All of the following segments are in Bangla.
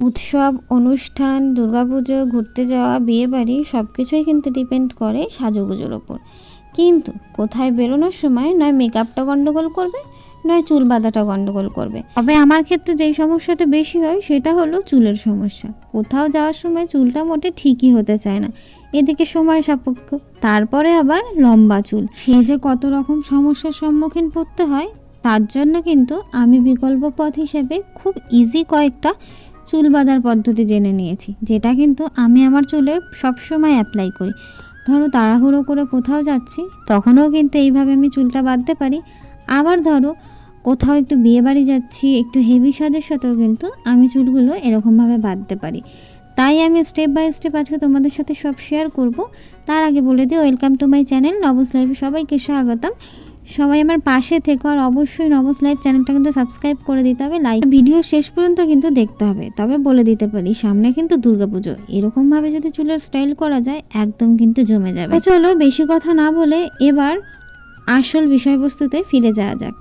উৎসব, অনুষ্ঠান, দুর্গাপুজো, ঘুরতে যাওয়া, বিয়েবাড়ি সব কিছুই কিন্তু ডিপেন্ড করে সাজুগুজোর ওপর। কিন্তু কোথায় বেরোনোর সময় নয় মেকআপটা গন্ডগোল করবে, নয় চুল বাঁধাটা গন্ডগোল করবে। তবে আমার ক্ষেত্রে যেই সমস্যাটা বেশি হয় সেটা হলো চুলের সমস্যা। কোথাও যাওয়ার সময় চুলটা মোটে ঠিকই হতে চায় না। এদিকে সময় সাপেক্ষ, তারপরে আবার লম্বা চুল। সে যে কত রকম সমস্যার সম্মুখীন পড়তে হয়, তার জন্য কিন্তু আমি বিকল্প পথ হিসেবে খুব ইজি কয়েকটা চুল বাঁধার পদ্ধতি জেনে নিয়েছি, যেটা কিন্তু আমি আমার চুলে সবসময় অ্যাপ্লাই করি। ধরো তাড়াহুড়ো করে কোথাও যাচ্ছি, তখনও কিন্তু এইভাবে আমি চুলটা বাঁধতে পারি। আবার ধরো কোথাও একটু বিয়ে বাড়ি যাচ্ছি, একটু হেভি সাজের সাথেও কিন্তু আমি চুলগুলো এরকমভাবে বাঁধতে পারি। তাই আমি স্টেপ বাই স্টেপ আজকে তোমাদের সাথে সব শেয়ার করব। তার আগে বলে দিই ওয়েলকাম টু মাই চ্যানেল নবস লাইফে সবাইকে স্বাগতম। সবাই আমার পাশে থেকো আর অবশ্যই নবস লাইফ চ্যানেলটা কিন্তু সাবস্ক্রাইব করে দিতে হবে লাইক ভিডিও শেষ পর্যন্ত কিন্তু দেখতে হবে, তবে বলে দিতে পারি সামনে কিন্তু দুর্গাপুজো। এরকমভাবে যদি চুলের স্টাইল করা যায়, একদম কিন্তু জমে যাবে। চলো বেশি কথা না বলে এবার আসল বিষয়বস্তুতে ফিরে যাওয়া যাক।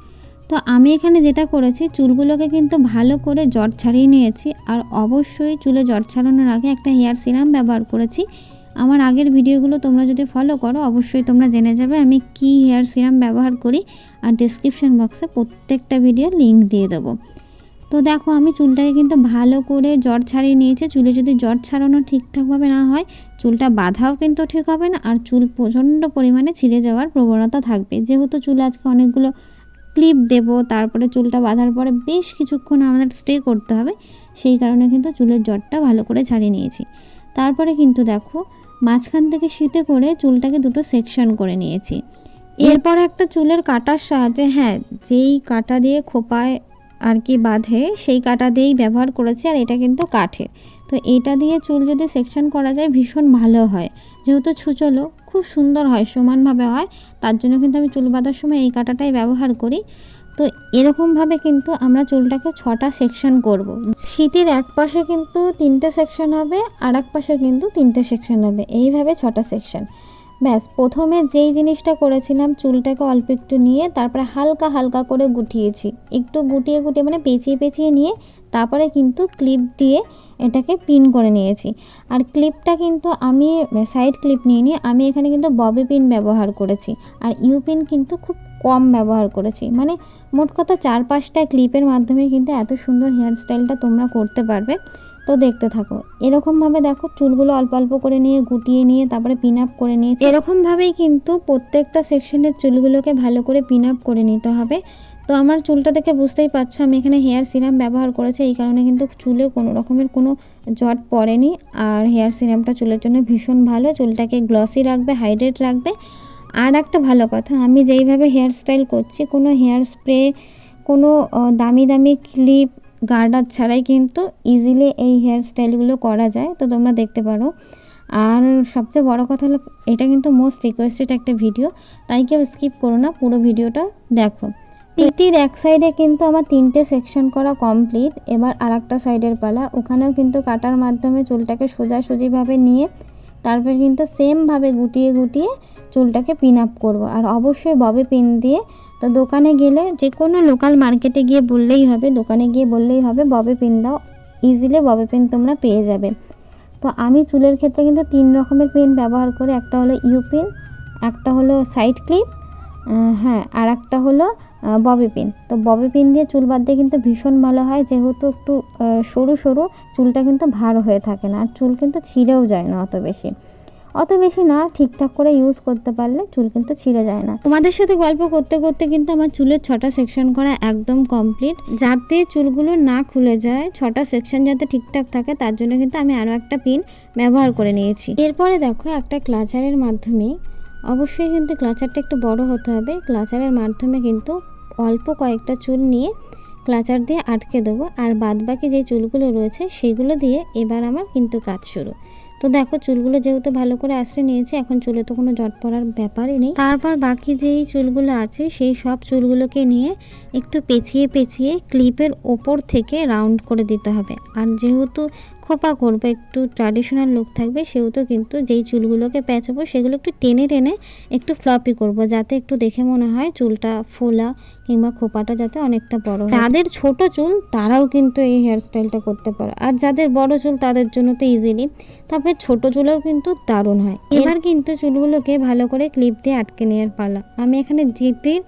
তো আমি এখানে যেটা করেছি, চুলগুলোকে কিন্তু ভালো করে জট ছাড়িয়ে নিয়েছি আর অবশ্যই চুলে জট ছাড়ানোর আগে একটা হেয়ার সিরাম ব্যবহার করেছি। আমার আগের ভিডিওগুলো তোমরা যদি ফলো করো, অবশ্যই তোমরা জেনে যাবে আমি কি হেয়ার সিরাম ব্যবহার করি। আর ডিসক্রিপশন বক্সে প্রত্যেকটা ভিডিও লিংক দিয়ে দেবো। তো দেখো, আমি চুলটাকে কিন্তু ভালো করে জট ছাড়িয়ে নিয়েছি। চুলে যদি জট ছাড়ানো ঠিকঠাকভাবে না হয়, চুলটা বাঁধাও কিন্তু ঠিক হবে না। আর চুল প্রচণ্ড পরিমাণে ছিঁড়ে যাওয়ার প্রবণতা থাকবে। যেহেতু চুলে আজকে অনেকগুলো ক্লিপ দেব, তারপরে চুলটা বাঁধার পরে বেশ কিছুক্ষণ আমাদের স্টে করতে হবে। সেই কারণে কিন্তু চুলের জটটা ভালো করে ছাড়িয়ে নিয়েছি। তারপরে কিন্তু দেখো, মাঝখান থেকে শীতে করে চুলটাকে দুটো সেকশন করে নিয়েছি। এরপর একটা চুলের কাটার সাহায্যে হ্যাঁ যেই কাটা দিয়ে খোপায় আর কি বাঁধে, সেই কাটা দিয়েই ব্যবহার করেছি আর এটা কিন্তু কাঠের তো এটা দিয়ে চুল যদি সেকশন করা যায়, ভীষণ ভালো হয়। যেহেতু ছুচলো খুব সুন্দর হয়, সমানভাবে হয়। তার জন্য কিন্তু আমি চুল বাঁধার সময় এই কাঁটাটাই ব্যবহার করি। তো এরকমভাবে কিন্তু আমরা চুলটাকে ছটা সেকশন করব। শীতের এক পাশে কিন্তু তিনটে সেকশন হবে আর এক পাশে কিন্তু তিনটে সেকশন হবে। এইভাবে ছটা সেকশন। ব্যাস, প্রথমে যেই জিনিসটা করেছিলাম, চুলটাকে অল্প একটু নিয়ে, তারপরে হালকা হালকা করে গুটিয়েছি। একটু গুটিয়ে গুটিয়ে মানে পেঁচিয়ে পেঁচিয়ে নিয়ে তারপরে কিন্তু ক্লিপ দিয়ে এটাকে পিন করে নিয়েছি। আর ক্লিপটা কিন্তু আমি সাইড ক্লিপ নিয়ে নিয়ে আমি এখানে কিন্তু ববি পিন ব্যবহার করেছি। আর ইউ পিন কিন্তু খুব কম ব্যবহার করেছি। মানে মোট কথা চার পাঁচটা ক্লিপের মাধ্যমে কিন্তু এত সুন্দর হেয়ার স্টাইলটা তোমরা করতে পারবে। তো দেখতে থাকো। এরকমভাবে দেখো, চুলগুলো অল্প অল্প করে নিয়ে, গুটিয়ে নিয়ে, তারপরে পিন আপ করে নিয়ে। এরকমভাবেই কিন্তু প্রত্যেকটা সেকশনের চুলগুলোকে ভালো করে পিন আপ করে নিতে হবে। তো আমার চুলটা দেখে বুঝতেই পারছ, আমি এখানে হেয়ার সিরাম ব্যবহার করেছি, এই কারণে কিন্তু চুলে কোনো রকমের কোনো জট পড়েনি। আর হেয়ার সিরামটা চুলের জন্য ভীষণ ভালো, চুলটাকে গ্লসি রাখবে হাইড্রেট রাখবে। আর একটা ভালো কথা, আমি যেইভাবে হেয়ার স্টাইল করছি, কোনো হেয়ার স্প্রে কোনো দামি দামি ক্লিপ গার্ডার ছাড়াই কিন্তু ইজিলি এই হেয়ার স্টাইলগুলো করা যায়, তো তোমরা দেখতে পারো। আর সবচেয়ে বড় কথা হলো, এটা কিন্তু মোস্ট রিকোয়েস্টেড একটা ভিডিও তাই কেউ স্কিপ করো না, পুরো ভিডিওটা দেখো। তিতির এক সাইডে কিন্তু আমার তিনটে সেকশন করা কমপ্লিট এবার আর একটা সাইডের পালা। ওখানেও কিন্তু কাটার মাধ্যমে চুলটাকে সোজাসুজিভাবে নিয়ে, তারপর কিন্তু সেমভাবে গুটিয়ে গুটিয়ে চুলটাকে পিন আপ করব। আর অবশ্যই ববে পিন দিয়ে, তো দোকানে গেলে যে কোনো লোকাল মার্কেটে গিয়ে বললেই হবে, দোকানে গিয়ে বললেই হবে, ববে পিন দাও ইজিলি ববে পিন তোমরা পেয়ে যাবে। তো আমি চুলের ক্ষেত্রে কিন্তু তিন রকমের পেন ব্যবহার করি, একটা হলো ইউ পিন একটা হলো সাইড ক্লিপ হ্যাঁ আর একটা হলো ববি পিন। তো ববি পিন দিয়ে চুল বাঁধতে কিন্তু ভীষণ ভালো হয়, যেহেতু একটু সরু সরু, চুলটা কিন্তু ভার হয়ে থাকে না, আর চুল কিন্তু ছিঁড়েও যায় না অত বেশি। অত বেশি না, ঠিকঠাক করে ইউজ করতে পারলে চুল কিন্তু ছিঁড়ে যায় না। তোমাদের সাথে গল্প করতে করতে কিন্তু আমার চুলের ছটা সেকশন করা একদম কমপ্লিট যাতে চুলগুলো না খুলে যায়, ছটা সেকশন যাতে ঠিকঠাক থাকে, তার জন্য কিন্তু আমি আরও একটা পিন ব্যবহার করে নিয়েছি। এরপরে দেখো একটা ক্লাচারের মাধ্যমে অবশ্যই কিন্তু ক্লাচারটা একটু বড় হতে হবে। ক্লাচারের মাধ্যমে কিন্তু অল্প কয়েকটা চুল নিয়ে ক্লাচার দিয়ে আটকে দেবো। আর বাদবাকি যে চুলগুলো রয়েছে, সেগুলো দিয়ে এবার আমার কিন্তু কাজ শুরু। তো দেখো, চুলগুলো যেহেতু ভালো করে আশ্রয় নিয়েছে, এখন চুলে তো কোনো জট পড়ার ব্যাপারই নেই। তারপর বাকি যেই চুলগুলো আছে, সেই সব চুলগুলোকে নিয়ে একটু পেঁচিয়ে পেঁচিয়ে ক্লিপের ওপর থেকে রাউন্ড করে দিতে হবে। আর যেহেতু খোপা করব একটু ট্র্যাডিশনাল লুক থাকবে সেহেতু কিন্তু যেই চুলগুলোকে প্যাঁচাবো সেগুলো একটু টেনে টেনে একটু ফ্লপি করব যাতে একটু দেখে মনে হয় চুলটা ফোলা কিংবা খোপাটা যাতে অনেকটা বড় হয়। যাদের ছোট চুল তারাও কিন্তু এই হেয়ার স্টাইলটা করতে পারে। আর যাদের বড় চুল তাদের জন্য তো ইজিলি তবে ছোট চুলেও কিন্তু দারুণ হয়। এবার কিন্তু চুলগুলোকে ভালো করে ক্লিপ দিয়ে আটকে নেওয়ার পালা। আমি এখানে জিপির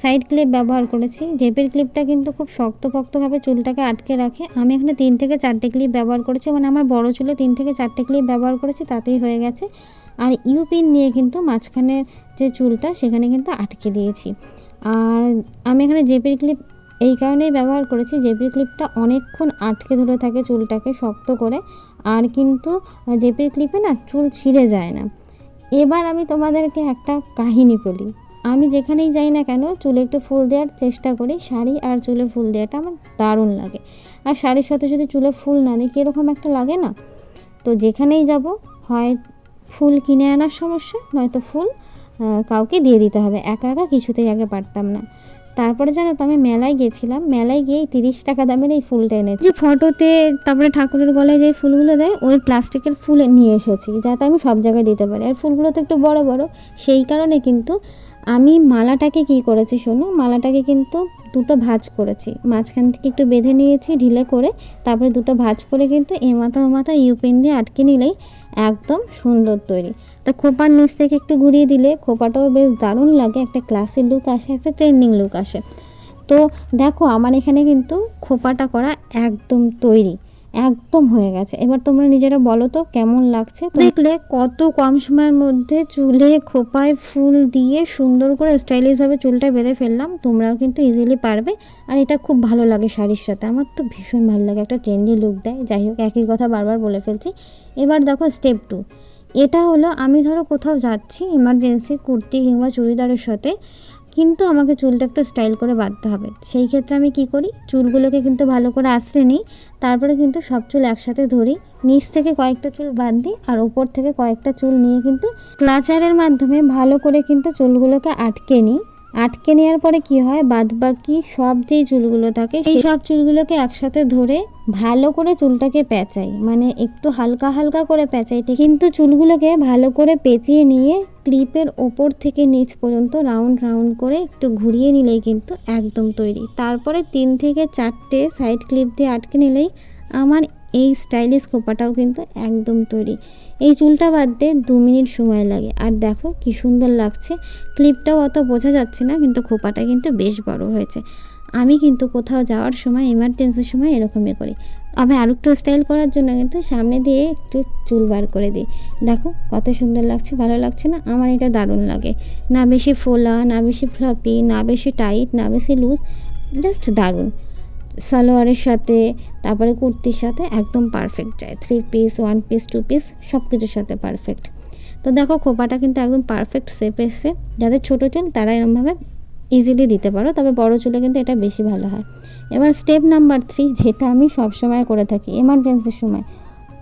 সাইড ক্লিপ ব্যবহার করেছি। জেপের ক্লিপটা কিন্তু খুব শক্তপোক্তভাবে চুলটাকে আটকে রাখে। আমি এখানে তিন থেকে চারটে ক্লিপ ব্যবহার করেছি মানে আমার বড় চুলে তিন থেকে চারটে ক্লিপ ব্যবহার করেছি, তাতেই হয়ে গেছে। আর ইউপিন নিয়ে কিন্তু মাঝখানের যে চুলটা, সেখানে কিন্তু আটকে দিয়েছি। আর আমি এখানে জেপের ক্লিপ এই কারণেই ব্যবহার করেছি জেপের ক্লিপটা অনেকক্ষণ আটকে ধরে থাকে চুলটাকে শক্ত করে। আর কিন্তু জেপের ক্লিপে না চুল ছিঁড়ে যায় না। এবার আমি তোমাদেরকে একটা কাহিনী বলি। আমি যেখানেই যাই না কেন, চুলে একটু ফুল দেওয়ার চেষ্টা করি, শাড়ি আর চুলে ফুল দেওয়াটা আমার দারুণ লাগে। আর শাড়ির সাথে যদি চুলে ফুল না দিই, কীরকম একটা লাগে না? তো যেখানেই যাব, হয় ফুল কিনে আনার সমস্যা, নয়তো ফুল কাউকে দিয়ে দিতে হবে। একা একা কিছুতেই আগে পারতাম না। তারপরে জানো তো, আমি মেলায় গেছিলাম। মেলায় গিয়ে তিরিশ টাকা দামের এই ফুলটা এনেছি। যে ফটোতে তারপরে ঠাকুরের গলায় যে ফুলগুলো দেয়, ওই প্লাস্টিকের ফুল নিয়ে এসেছি, যাতে আমি সব জায়গায় দিতে পারি। আর ফুলগুলো তো একটু বড় বড়, সেই কারণে কিন্তু আমি মালাটাকে কি করেছি শোনো? মালাটাকে কিন্তু দুটো ভাঁজ করেছি। মাঝখান থেকে একটু বেঁধে নিয়েছি ঢিলে করে, তারপরে দুটো ভাঁজ করে কিন্তু এ মাথা ও মাথা ইউপিন দিয়ে আটকে নিলেই একদম সুন্দর তৈরি। তা খোপার নিচ থেকে একটু ঘুরিয়ে দিলে খোপাটাও বেশ দারুণ লাগে, একটা ক্লাসের লুক আসে, একটা ট্রেন্ডিং লুক আসে। তো দেখো, আমার এখানে কিন্তু খোপাটা করা একদম তৈরি। একদম হয়ে গেছে। এবার তোমরা নিজেরা বলো তো, কেমন লাগছে? দেখলে কত কম সময়ের মধ্যে চুলে খোপায় ফুল দিয়ে সুন্দর করে স্টাইলিশভাবে চুলটা বেঁধে ফেললাম, তোমরাও কিন্তু ইজিলি পারবে। আর এটা খুব ভালো লাগে শাড়ির সাথে। আমার তো ভীষণ ভালো লাগে, একটা ট্রেন্ডি লুক দেয়। যাই হোক, একই কথা বারবার বলে ফেলছি। এবার দেখো স্টেপ টু এটা হলো, আমি ধরো কোথাও যাচ্ছি ইমার্জেন্সি কুর্তি কিংবা চুড়িদারের সাথে, কিন্তু আমাকে চুলটা একটু স্টাইল করে বাঁধতে হবে। সেই ক্ষেত্রে আমি কি করি, চুলগুলোকে কিন্তু ভালো করে আশ্রে নিই, তারপরে কিন্তু সব চুল একসাথে ধরি। নিচ থেকে কয়েকটা চুল বাদ দিই, আর ওপর থেকে কয়েকটা চুল নিয়ে কিন্তু ক্লাচারের মাধ্যমে ভালো করে কিন্তু চুলগুলোকে আটকে নিই। আটকে নেওয়ার পরে কি হয়? বাদ বাকি সব যেই চুলগুলো থাকে সেই সব চুলগুলোকে একসাথে ধরে ভালো করে চুলটাকে পেঁচাই। মানে একটু হালকা হালকা করে পেঁচাই। কিন্তু চুলগুলোকে ভালো করে পেঁচিয়ে নিয়ে ক্লিপের ওপর থেকে নিচ পর্যন্ত রাউন্ড রাউন্ড করে একটু ঘুরিয়ে নিলেই কিন্তু একদম তৈরি। তারপরে তিন থেকে চারটে সাইড ক্লিপ দিয়ে আটকে নিলেই আমার এই স্টাইলিশ খোপাটাও কিন্তু একদম তৈরি। এই চুলটা বাঁধতে দু মিনিট সময় লাগে। আর দেখো কি সুন্দর লাগছে। ক্লিপটাও অত বোঝা যাচ্ছে না, কিন্তু খোপাটা কিন্তু বেশ বড় হয়েছে। আমি কিন্তু কোথাও যাওয়ার সময় এমার্জেন্সির সময় এরকমই করি। আমি আরও একটু স্টাইল করার জন্য কিন্তু সামনে দিয়ে একটু চুল বার করে দিই। দেখো কত সুন্দর লাগছে, ভালো লাগছে না? আমার এটা দারুণ লাগে। না বেশি ফোলা, না বেশি ফ্লপি না বেশি টাইট না বেশি লুজ জাস্ট দারুণ। সালোয়ারের সাথে, তারপরে কুর্তির সাথে একদম পারফেক্ট যায়। Three piece one piece two piece সব কিছুর সাথে পারফেক্ট তো দেখো, খোপাটা কিন্তু একদম পারফেক্ট শেপ এসছে। যাদের ছোটো চুল, তারা এরমভাবে ইজিলি দিতে পারো, তবে বড় চুলে কিন্তু এটা বেশি ভালো হয়। এবার স্টেপ নাম্বার থ্রি যেটা আমি সবসময় করে থাকি এমার্জেন্সির সময়।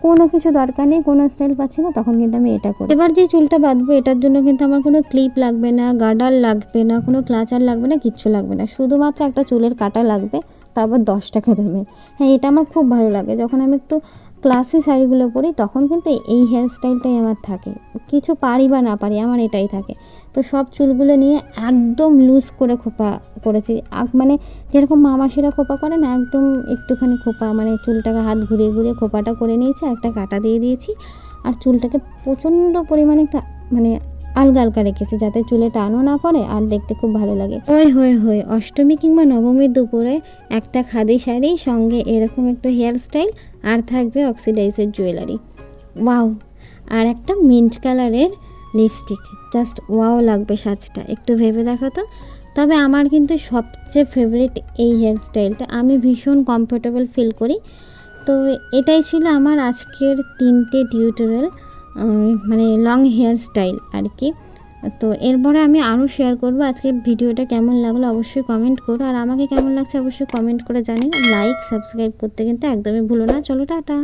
কোনো কিছু দরকার নেই, কোনো স্টাইল পাচ্ছি না, তখন কিন্তু আমি এটা করি। এবার যে চুলটা বাঁধবো, এটার জন্য কিন্তু আমার কোনো ক্লিপ লাগবে না গার্ডার লাগবে না, কোনো ক্লাচার লাগবে না, কিচ্ছু লাগবে না। শুধুমাত্র একটা চুলের কাটা লাগবে। তারপর দশ টাকা দামে হ্যাঁ এটা আমার খুব ভালো লাগে। যখন আমি একটু ক্লাসি শাড়িগুলো পরি, তখন কিন্তু এই হেয়ার স্টাইলটাই আমার থাকে। কিছু পারি বা না পারি, আমার এটাই থাকে। তো সব চুলগুলো নিয়ে একদম লুজ করে খোপা করেছি। মানে যেরকম মামাসিরা খোপা করে না, একদম একটুখানি খোপা মানে চুলটাকে হাত ঘুরিয়ে ঘুরিয়ে খোপাটা করে নিয়েছি একটা কাটা দিয়ে দিয়েছি। আর চুলটাকে প্রচণ্ড পরিমাণে একটা মানে আলগা আলগা রেখেছি যাতে চুলে টানও না পড়ে আর দেখতে খুব ভালো লাগে। ওই হয়ে হয়ে অষ্টমী কিংবা নবমীর দুপুরে একটা খাদি শাড়ি, সঙ্গে এরকম একটু হেয়ার স্টাইল আর থাকবে অক্সিডাইজের জুয়েলারি। ওয়াও! আর একটা মিন্ট কালারের লিপস্টিক। জাস্ট ওয়াও লাগবে সাজটা। একটু ভেবে দেখো তো। তবে আমার কিন্তু সবচেয়ে ফেভারিট এই হেয়ার স্টাইলটা। আমি ভীষণ কমফোর্টেবল ফিল করি। তো এটাই ছিল আমার আজকের তিনটে টিউটোরিয়াল মানে লং হেয়ার স্টাইল আর কি তো এরপরে আমি আরও শেয়ার করব আজকে ভিডিওটা কেমন লাগল অবশ্যই কমেন্ট করো। আর আমাকে কেমন লাগছে অবশ্যই কমেন্ট করে জানিও। লাইক সাবস্ক্রাইব করতে কিন্তু একদমই ভুলো না। চলো, টাটা।